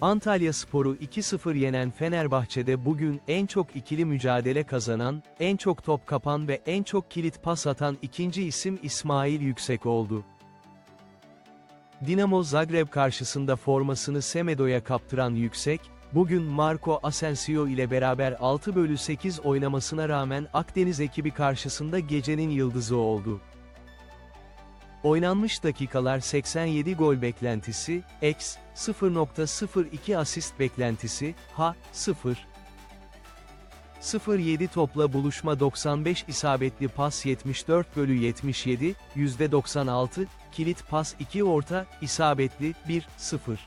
Antalya Sporu 2-0 yenen Fenerbahçe'de bugün en çok ikili mücadele kazanan, en çok top kapan ve en çok kilit pas atan ikinci isim İsmail Yüksek oldu. Dinamo Zagreb karşısında formasını Semedo'ya kaptıran Yüksek, bugün Marco Asensio ile beraber 6 bölü 8 oynamasına rağmen Akdeniz ekibi karşısında gecenin yıldızı oldu. Oynanmış dakikalar 87 gol beklentisi, x 0.02 asist beklentisi, ha 0. 0.7 topla buluşma 95 isabetli pas 74 bölü 77, %96, kilit pas 2 orta, isabetli 1, 0.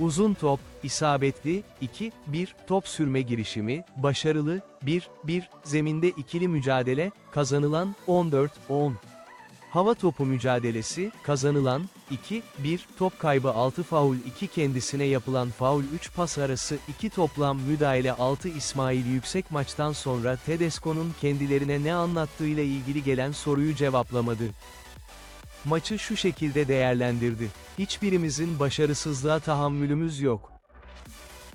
Uzun top, isabetli, 2, 1, top sürme girişimi, başarılı, 1, 1, zeminde ikili mücadele, kazanılan, 14, 10. Hava topu mücadelesi, kazanılan, 2, 1, top kaybı 6 faul 2 kendisine yapılan faul 3 pas arası 2 toplam müdahale 6 İsmail Yüksek maçtan sonra Tedesco'nun kendilerine ne anlattığıyla ilgili gelen soruyu cevaplamadı. Maçı şu şekilde değerlendirdi. Hiçbirimizin başarısızlığa tahammülümüz yok.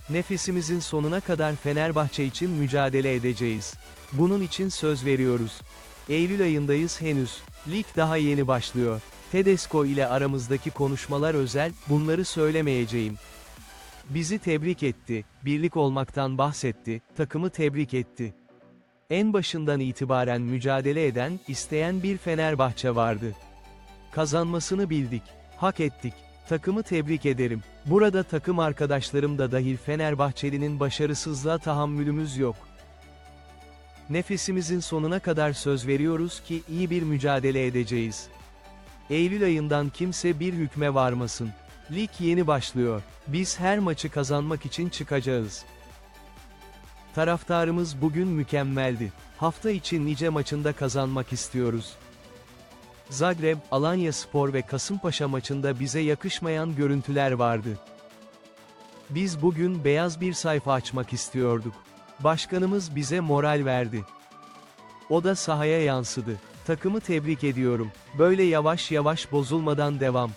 Nefesimizin sonuna kadar Fenerbahçe için mücadele edeceğiz. Bunun için söz veriyoruz. Eylül ayındayız henüz. Lig daha yeni başlıyor. Tedesco ile aramızdaki konuşmalar özel, bunları söylemeyeceğim. Bizi tebrik etti, birlik olmaktan bahsetti, takımı tebrik etti. En başından itibaren mücadele eden, isteyen bir Fenerbahçe vardı. Kazanmasını bildik, hak ettik. Takımı tebrik ederim. Burada takım arkadaşlarım da dahil Fenerbahçeli'nin başarısızlığa tahammülümüz yok. Nefesimizin sonuna kadar söz veriyoruz ki iyi bir mücadele edeceğiz. Eylül ayından kimse bir hükme varmasın. Lig yeni başlıyor. Biz her maçı kazanmak için çıkacağız. Taraftarımız bugün mükemmeldi. Hafta için nice maçında kazanmak istiyoruz. Zagreb, Alanya Spor ve Kasımpaşa maçında bize yakışmayan görüntüler vardı. Biz bugün beyaz bir sayfa açmak istiyorduk. Başkanımız bize moral verdi. O da sahaya yansıdı. Takımı tebrik ediyorum. Böyle yavaş yavaş bozulmadan devam.